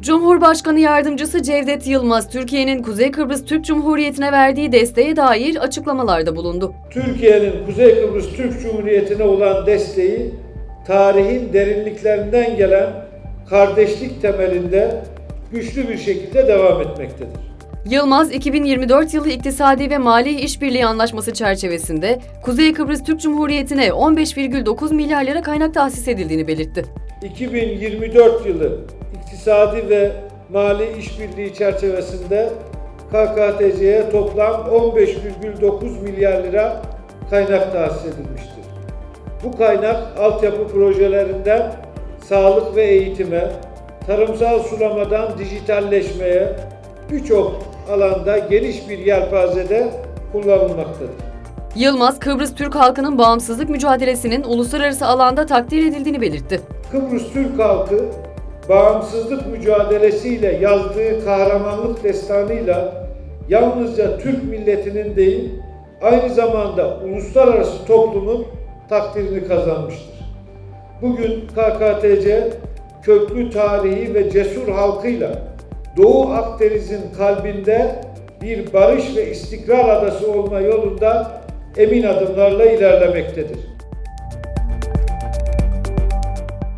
Cumhurbaşkanı Yardımcısı Cevdet Yılmaz, Türkiye'nin Kuzey Kıbrıs Türk Cumhuriyeti'ne verdiği desteğe dair açıklamalarda bulundu. Türkiye'nin Kuzey Kıbrıs Türk Cumhuriyeti'ne olan desteği tarihin derinliklerinden gelen kardeşlik temelinde güçlü bir şekilde devam etmektedir. Yılmaz, 2024 yılı iktisadi ve mali işbirliği anlaşması çerçevesinde Kuzey Kıbrıs Türk Cumhuriyeti'ne 15,9 milyar lira kaynak tahsis edildiğini belirtti. 2024 yılı iktisadi ve mali işbirliği çerçevesinde KKTC'ye toplam 15,9 milyar lira kaynak tahsis edilmiştir. Bu kaynak altyapı projelerinden sağlık ve eğitime, tarımsal sulamadan dijitalleşmeye birçok alanda geniş bir yelpazede kullanılmaktadır. Yılmaz, Kıbrıs Türk halkının bağımsızlık mücadelesinin uluslararası alanda takdir edildiğini belirtti. Kıbrıs Türk halkı bağımsızlık mücadelesiyle yazdığı kahramanlık destanıyla yalnızca Türk milletinin değil, aynı zamanda uluslararası toplumun takdirini kazanmıştır. Bugün KKTC köklü tarihi ve cesur halkıyla Doğu Akdeniz'in kalbinde bir barış ve istikrar adası olma yolunda emin adımlarla ilerlemektedir.